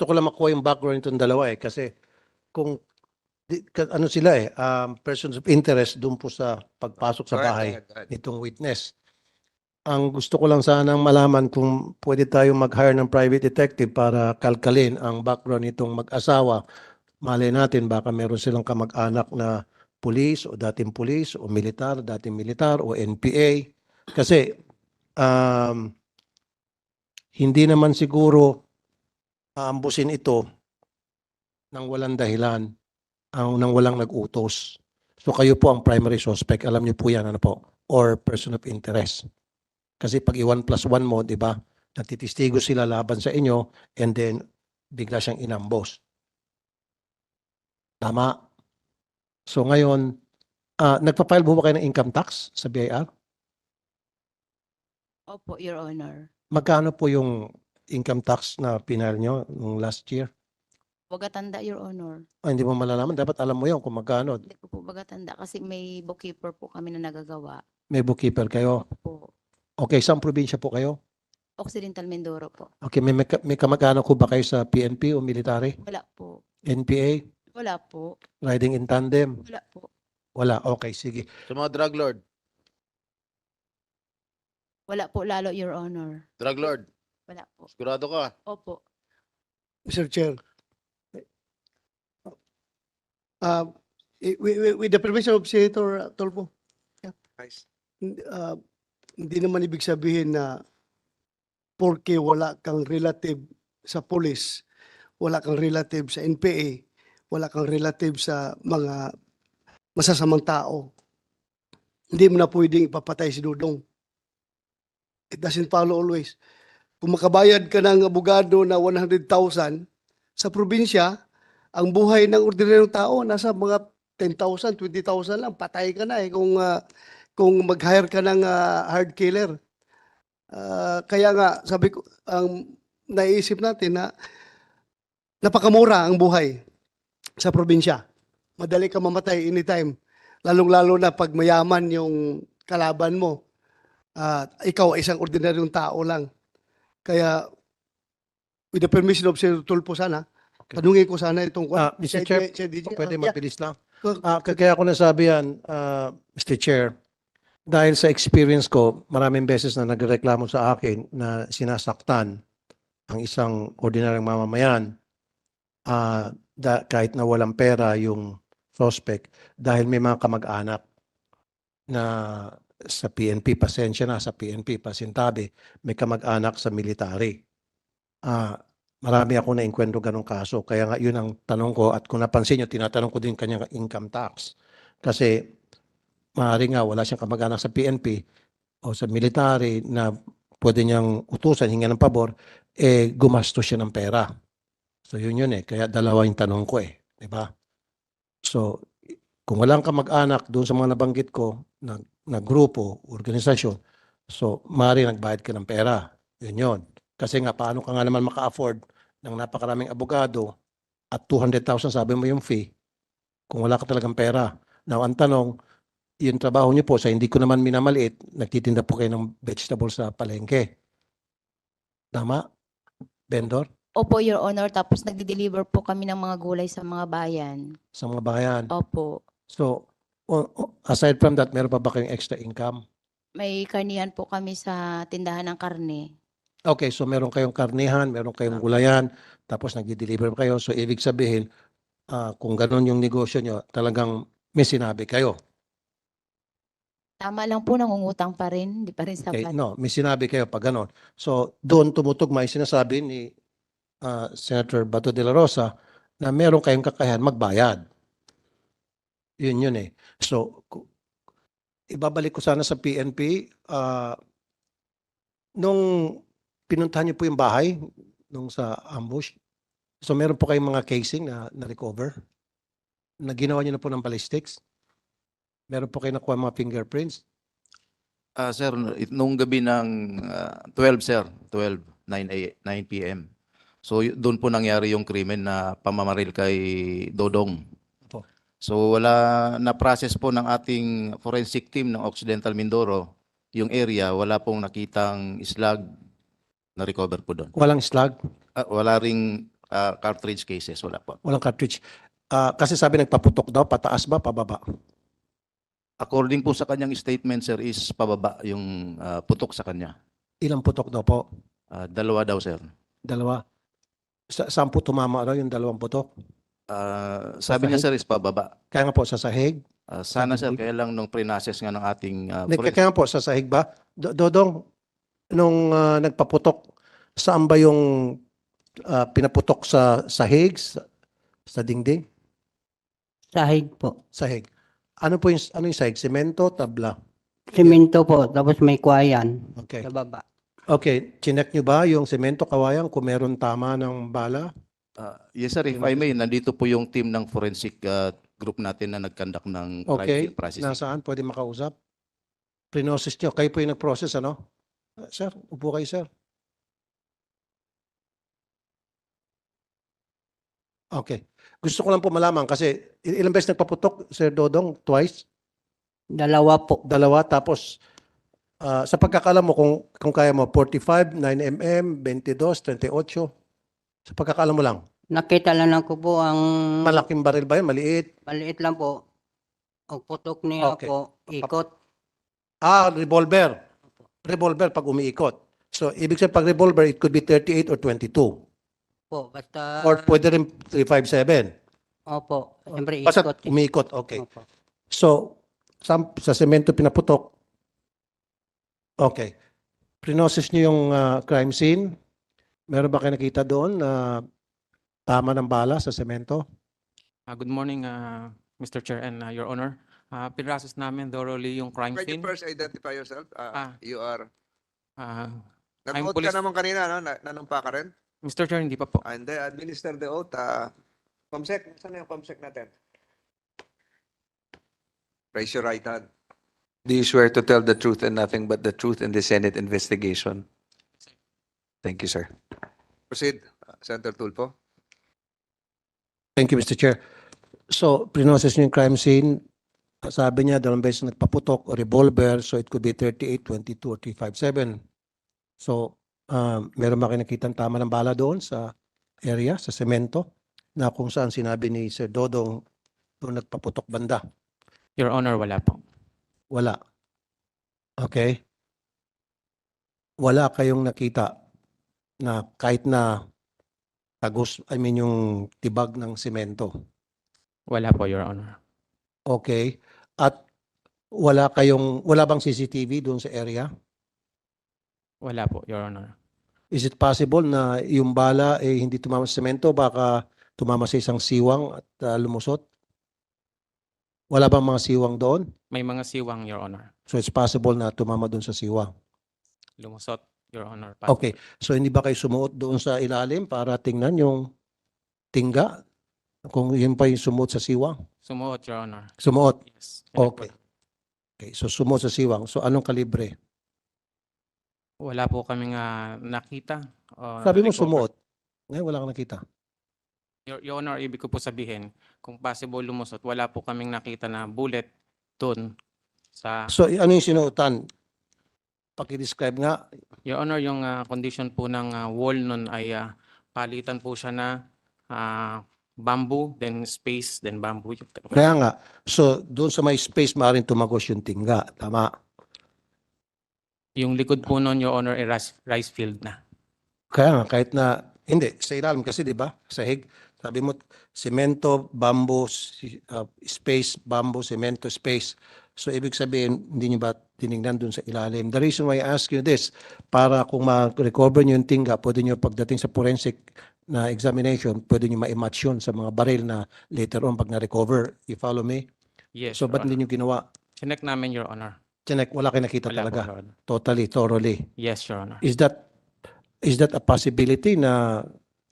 gusto ko lang makuha yung background itong dalawa eh. Kasi kung di- ka- ano sila eh, um, persons of interest doon po sa pagpasok sa bahay nitong witness. Ang gusto ko lang sanang malaman kung pwede tayong mag-hire ng private detective para kalkalin ang background nitong mag-asawa. Malay natin baka meron silang kamag-anak na pulis o dating pulis o militar, dating militar o NPA. Kasi um, hindi naman siguro aambusin ito nang walang dahilan, ang nang walang nag-utos. So kayo po ang primary suspect. Alam niyo po yan, ano po? Or person of interest. Kasi pag i-1 plus 1 mo, di ba? Nagtitistigo sila laban sa inyo and then bigla siyang inambos. Tama. So ngayon, ah nagpa-file po ba kayo ng income tax sa BIR? Opo, Your Honor. Magkano po yung income tax na pinal nyo nung last year? Bagatanda, Your Honor. Ah, hindi mo malalaman. Dapat alam mo yun kung magkano. Hindi ko po bagatanda kasi may bookkeeper po kami na nagagawa. May bookkeeper kayo. Po. Okay, saan probinsya po kayo? Occidental Mindoro po. Okay, may, may, ka- may kamag-anak ko ba kayo sa PNP o military? Wala po. NPA? Wala po. Riding in tandem? Wala po. Wala. Okay, sige. Sa mga drug lord. Wala po lalo, Your Honor. Drug lord. Wala po. Sigurado ka. Opo. Mr. Chair. Uh, i- wi- wi- with the permission of Senator Tolpo, hin- uh, hindi naman ibig sabihin na porke wala kang relative sa police, wala kang relative sa NPA, wala kang relative sa mga masasamang tao, hindi mo na pwedeng ipapatay si Dudong. It doesn't follow always. Kung makabayad ka ng abogado na 100,000 sa probinsya, ang buhay ng ordinaryong tao nasa mga 10,000, 20,000 lang, patay ka na eh kung ah, kung mag-hire ka ng ah, hard killer. Ah, kaya nga sabi ko ang naiisip natin na napakamura ang buhay sa probinsya. Madali ka mamatay anytime. Lalong-lalo na pag mayaman yung kalaban mo. At ikaw ay isang ordinaryong tao lang. Kaya with the permission of Senator Tulfo sana, tanungin ko sana itong Ah, Mr. Chair, DJ, Pwede yeah. mabilis lang. Ah, kaya ako nasabi yan, ah, Mr. Chair, dahil sa experience ko, maraming beses na nagreklamo sa akin na sinasaktan ang isang ordinaryong mamamayan ah, da- kahit na walang pera yung suspect dahil may mga kamag-anak na sa PNP, pasensya na sa PNP, pasintabi, may kamag-anak sa military. Ah, marami ako na enkwentro ganong kaso. Kaya nga yun ang tanong ko at kung napansin nyo, tinatanong ko din kanyang income tax. Kasi maaari nga wala siyang kamag-anak sa PNP o sa military na pwede niyang utusan, hinga ng pabor, eh gumastos siya ng pera. So yun yun eh. Kaya dalawa yung tanong ko eh. Di ba? So kung walang kamag-anak doon sa mga nabanggit ko na, na grupo, organisasyon, so maaari nagbayad ka ng pera. Yun yun. Kasi nga, paano ka nga naman maka-afford ng napakaraming abogado at 200,000 sabi mo yung fee kung wala ka talagang pera. Now, ang tanong, yung trabaho niyo po sa hindi ko naman minamaliit, nagtitinda po kayo ng vegetables sa palengke. Tama? Vendor? Opo, Your Honor. Tapos nagde-deliver po kami ng mga gulay sa mga bayan. Sa mga bayan. Opo. So, o- aside from that, meron pa ba kayong extra income? May karnihan po kami sa tindahan ng karne. Okay, so meron kayong karnihan, meron kayong gulayan, tapos nagdi-deliver kayo. So, ibig sabihin, ah, kung ganun yung negosyo nyo, talagang may sinabi kayo. Tama lang po, nangungutang pa rin. Hindi pa rin Okay, sapat. no, may sinabi kayo pag ganon. So, doon tumutugma yung sinasabi ni ah, Senator Bato de la Rosa na meron kayong kakayahan magbayad. Yun yun eh. So, ibabalik ko sana sa PNP. ah, nung pinuntahan niyo po yung bahay, nung sa ambush, so meron po kayong mga casing na na-recover? Na ginawa niyo na po ng ballistics? Meron po kayo nakuha mga fingerprints? Ah, sir, nung gabi ng ah, 12, sir, 12, 9, a- 9 p.m. So, doon po nangyari yung krimen na pamamaril kay Dodong. So, wala na-process po ng ating forensic team ng Occidental Mindoro yung area, wala pong nakitang slag na recover po doon. Walang slug? Ah, wala ring ah, cartridge cases, wala po. Walang cartridge. Ah, kasi sabi nagpaputok daw, pataas ba, pababa? According po sa kanyang statement, sir, is pababa yung ah, putok sa kanya. Ilang putok daw po? Ah, dalawa daw, sir. Dalawa. Sa, saan po tumama raw yung dalawang putok? Ah, sabi niya, sir, is pababa. Kaya nga po sa sahig. Ah, sana, sir, kaya lang nung pre-process nga ng ating ah, Hindi, forensic- Kaya nga po sa sahig ba? Do- Dodong, nung ah, nagpaputok, saan ba yung ah, pinaputok sa sahig, sa, sa dingding? Sahig po. Sahig. Ano po yung, ano yung sahig? Semento, tabla? Simento po, tapos may kwayan Okay. sa baba. Okay, chinek nyo ba yung semento kawayan kung meron tama ng bala? Yes, sir, if I may, nandito po yung team ng forensic ah, group natin na nag-conduct ng crime Okay, scene processing. Nasaan? Pwede makausap? Prinosis nyo. Kayo po yung nag-process, ano? Uh, Sir, upo kayo, sir. Okay. Gusto ko lang po malaman kasi il- ilang beses nagpaputok, Sir Dodong? Twice? Dalawa po. Dalawa? Tapos ah, sa pagkakalam mo, kung, kung kaya mo, 45, 9mm, 22, 38? Sa pagkakalam mo lang. Nakita lang ako po ang Malaking baril ba yun? Maliit? maliit lang po. Ang putok niya Okay. po, ikot. Ah, revolver. Revolver pag umiikot. So, ibig sabihin pag revolver, it could be 38 or 22. Po, basta Or pwede rin 357. Opo, siyempre Basta ikot. eh. umiikot, okay. Opo. So, sa, sa semento pinaputok. Okay. Prinosis niyo yung ah, crime scene. Meron ba kayo nakita doon na tama ng bala sa semento? Uh, Good morning, uh, Mr. Chair and uh, Your Honor. Uh, Pinrasos namin thoroughly yung crime Can you scene. first identify yourself? Uh, Ah. You are, Uh, nag-oath police- ka naman kanina, no? Na, nanumpa ka rin? Mr. Chair, hindi pa po. And then administer the oath. Uh, Pamsek, saan yung Pamsek natin? Raise your right hand. Do you swear to tell the truth and nothing but the truth in the Senate investigation? Thank you, sir. Proceed, uh, Senator Tulfo. Thank you, Mr. Chair. So, prinosis niyo yung crime scene. Sabi niya, dalawang beses nagpaputok o revolver. So, it could be 38, 22, or 357. So, um, meron ba kayo nakitang tama ng bala doon sa area, sa semento, na kung saan sinabi ni Sir Dodong doon nagpaputok banda? Your Honor, wala po. Wala. Okay? Wala kayong nakita na kahit na tagos, I mean yung tibag ng semento. Wala po, Your Honor. Okay. At wala kayong, wala bang CCTV doon sa area? Wala po, Your Honor. Is it possible na yung bala eh hindi tumama sa semento, baka tumama sa isang siwang at ah, lumusot? Wala bang mga siwang doon? May mga siwang, Your Honor. So it's possible na tumama doon sa siwang. Lumusot, Your Honor. Okay. So hindi ba kayo sumuot doon sa ilalim para tingnan yung tingga? Kung yun pa yung sumuot sa siwang? Sumuot, Your Honor. Sumuot. Yes. Okay. Okay. So sumuot sa siwang. So anong kalibre? Wala po kaming uh, nakita. o Sabi mo recover. sumuot. Ngayon wala kang nakita. Your, Your Honor, ibig ko po sabihin, kung possible lumusot, wala po kaming nakita na bullet doon sa... So ano yung sinuotan? Paki-describe nga. Your Honor, yung ah, condition po ng ah, wall nun ay ah, palitan po siya na ah, bamboo, then space, then bamboo. Kaya nga. So doon sa may space maaaring tumagos yung tingga. Tama. Yung likod po nun, Your Honor, ay rice, rice field na. Kaya nga, kahit na, hindi, sa ilalim kasi, di ba? Sa hig, sabi mo, semento, bamboo, si- uh, space, bamboo, semento, space. So, ibig sabihin, hindi nyo ba tinignan dun sa ilalim? The reason why I ask you this, para kung ma-recover nyo yung tingga, pwede nyo pagdating sa forensic na examination, pwede nyo ma-match yun sa mga baril na later on pag na-recover. You follow me? Yes, So, Your ba't Honor. hindi nyo ginawa? Chinek namin, Your Honor. Tiyanek, wala kayo nakita Wala po, talaga. Your Honor. Totally, thoroughly. Yes, Your Honor. Is that is that a possibility na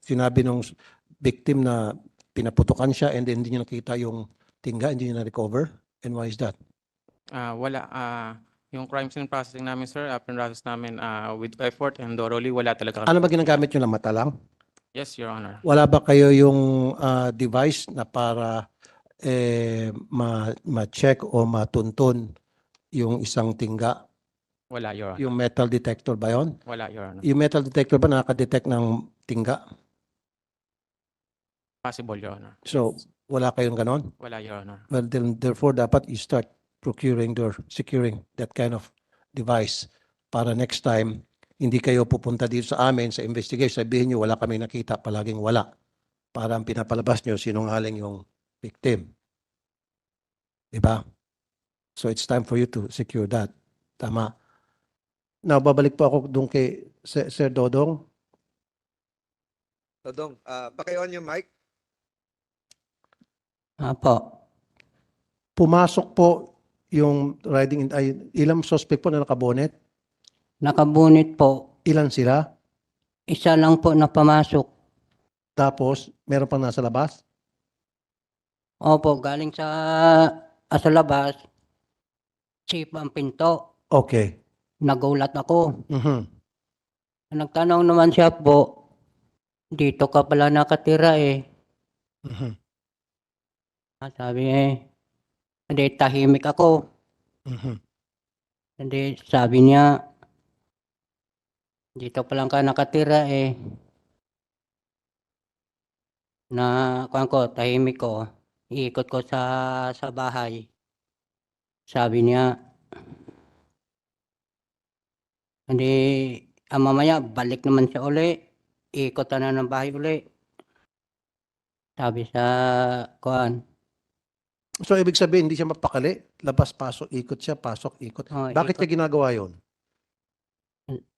sinabi nung victim na pinaputukan siya and then hindi niya nakita yung tingga, hindi niya na-recover? And why is that? Ah, wala. ah, yung crime scene processing namin, sir, uh, pinrasos namin ah, with effort and thoroughly, wala talaga. Ano ba ginagamit nyo na mata lang? Yes, Your Honor. Wala ba kayo yung ah, device na para eh, ma- ma-check o matuntun yung isang tingga? Wala, Your Honor. Yung metal detector ba yon? Wala, Your Honor. Yung metal detector ba nakaka-detect ng tingga? possible, Your Honor. So, wala kayong ganon? Wala, Your Honor. Well, then, therefore, dapat you start procuring or securing that kind of device para next time, hindi kayo pupunta dito sa amin sa investigation, sabihin nyo, wala kami nakita, palaging wala. Para ang pinapalabas nyo, sinungaling yung victim. Diba? So, it's time for you to secure that. Tama. Now, babalik po ako doon kay Sir, Sir Dodong. Dodong, uh, paki-on yung mic. Opo. Pumasok po yung riding, in, ay, ilang suspect po na nakabonet? Nakabunit po. Ilan sila? Isa lang po na pamasok. Tapos, meron pang nasa labas? Opo, galing sa, ah, sa labas. Chip ang pinto. Okay. Nagulat ako. Mhm. Nagtanong naman siya po, dito ka pala nakatira eh. Mhm. Ah, Sabi eh, hindi tahimik ako. Mhm. Hindi, sabi niya, dito pa lang ka nakatira eh. Na, kuwan ko, tahimik ko. Iikot ko sa, sa bahay. Sabi niya, hindi, ah, mamaya, balik naman siya uli. Ikot na ng bahay uli. Sabi sa, kuan, So, ibig sabihin, hindi siya mapakali. Labas, pasok, ikot siya, pasok, ikot. oh, Bakit ikot. niya ginagawa yun?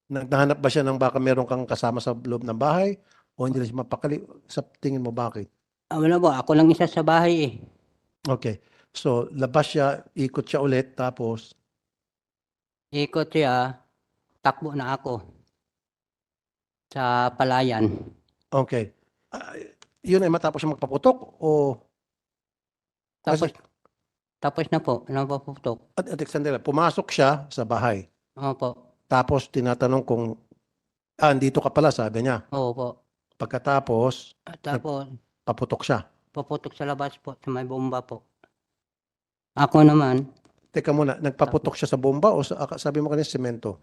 Naghahanap ba siya ng baka meron kang kasama sa loob ng bahay? O hindi na siya mapakali? Sa tingin mo, bakit? Ah, wala po, ako lang isa sa bahay eh. Okay. So, labas siya, ikot siya ulit, tapos, Ikot siya, takbo na ako sa palayan. okay. Ah, yun ay matapos siya magpaputok? O, Tapos, tapos na po, napaputok. at, at sandali, pumasok siya sa bahay. Opo, Tapos, tinatanong kung, ah, dito ka pala, sabi niya. opo. Pagkatapos, At Tapos, paputok siya. paputok sa labas po, sa may bomba po. Ako naman, Teka muna, nagpaputok siya sa bomba o sa, sabi mo kanina semento?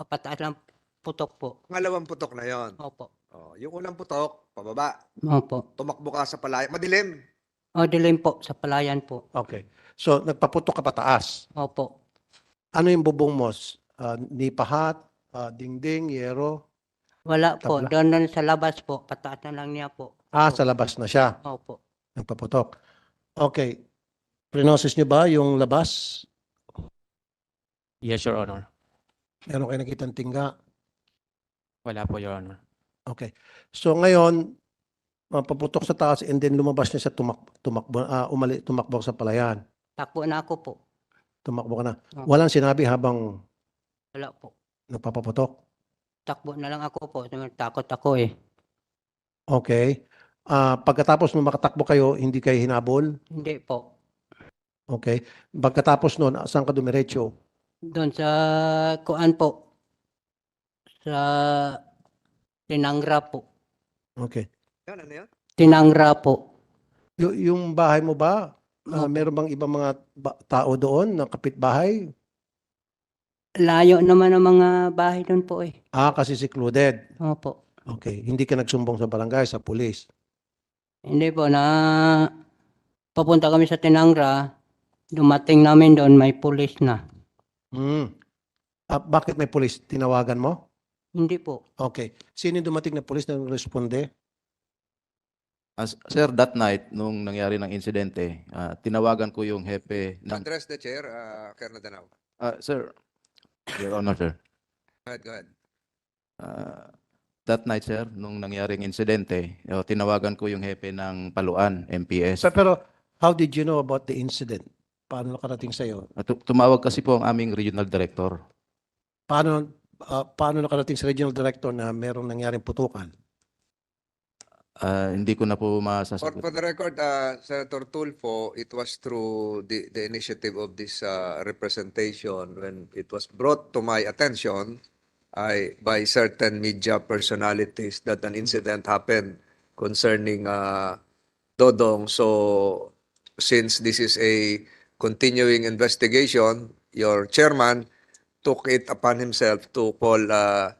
pataas lang putok po. Pangalawang putok na yon. Opo, Oh, yung unang putok, pababa. opo. Tumakbo ka sa palaya. Madilim. O, dilim po, sa palayan po. Okay. So, nagpaputok ka pataas. Opo. Ano yung bubong mo? Uh, nipahat, ah, dingding, yero? Wala po, Tabla. doon na sa labas po, pataas na lang niya po. Ah, sa labas na siya. Opo. Nagpaputok. Okay. Prinosis niyo ba yung labas? Yes, Your Honor. Meron kayo nakitang tingga? Wala po, Your Honor. Okay. So, ngayon, mapaputok sa taas and then lumabas niya sa tumak tumakbo, ah, umali, tumakbo sa palayan. Takbo na ako po. Tumakbo ka na. Oo. Walang sinabi habang Wala po. nagpapaputok. Takbo na lang ako po. Takot ako eh. Okay. Ah, pagkatapos nung makatakbo kayo, hindi kayo hinabol? Hindi po. Okay. Pagkatapos noon, saan ka dumiretso? Doon sa kuan po. Sa Tinangra po. Okay. Yan, ano yan? Tinangra po. Y- yung bahay mo ba, ah, meron bang ibang mga ba- tao doon na kapitbahay? Layo naman ang mga bahay doon po eh. Ah, kasi secluded. Opo. Okay. Hindi ka nagsumbong sa barangay, sa pulis. Hindi po na papunta kami sa Tinangra. Dumating namin doon may pulis na. Hmm. Ah, bakit may pulis? Tinawagan mo? Hindi po. Okay. Sino yung dumating na pulis na responde? As, sir, that night, nung nangyari ng insidente, ah, tinawagan ko yung hepe ng... address the chair, uh, Colonel Danao. Ah, sir, Your Honor, sir. Go ahead, go ahead. Ah, that night, sir, nung nangyaring insidente, eh, tinawagan ko yung hepe ng Paluan, MPS. So, pero how did you know about the incident? Paano nakarating sa'yo? Ah, tu- Tumawag kasi po ang aming regional director. Paano, ah, paano nakarating sa regional director na merong nangyaring putukan? Ah, hindi ko na po For, masasagot. for the record, uh, Senator Tulfo, it was through the, the initiative of this uh, representation when it was brought to my attention I, by certain media personalities that an incident happened concerning uh, Dodong. So, since this is a continuing investigation, your chairman took it upon himself to call uh,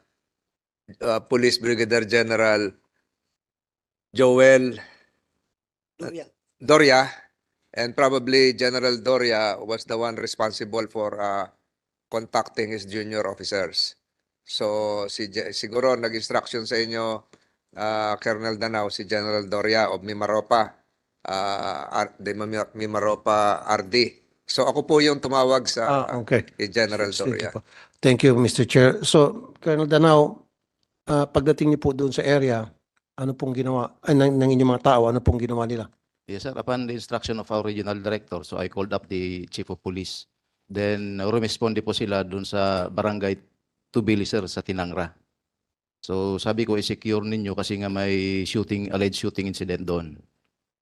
uh, Police Brigadier General Joel Doria, and probably General Doria was the one responsible for uh, contacting his junior officers. So si siguro nag-instruction sa inyo uh, Colonel Danao si General Doria of Mimaropa uh, Ar- de Mimaropa RD. So ako po yung tumawag sa Ah, okay. kay General Thank you Doria. Thank you, Mr. Chair. So, Colonel Danao, ah, pagdating niyo po doon sa area, ano pong ginawa, ay, ng, ng inyong mga tao, ano pong ginawa nila? Yes, sir. Upon the instruction of our regional director, so I called up the chief of police. Then, rumesponde po sila dun sa barangay Tubili, sir, sa Tinangra. So, sabi ko, i-secure ninyo kasi nga may shooting, alleged shooting incident doon.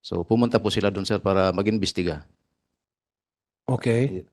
So, pumunta po sila doon, sir, para mag-imbestiga. Okay.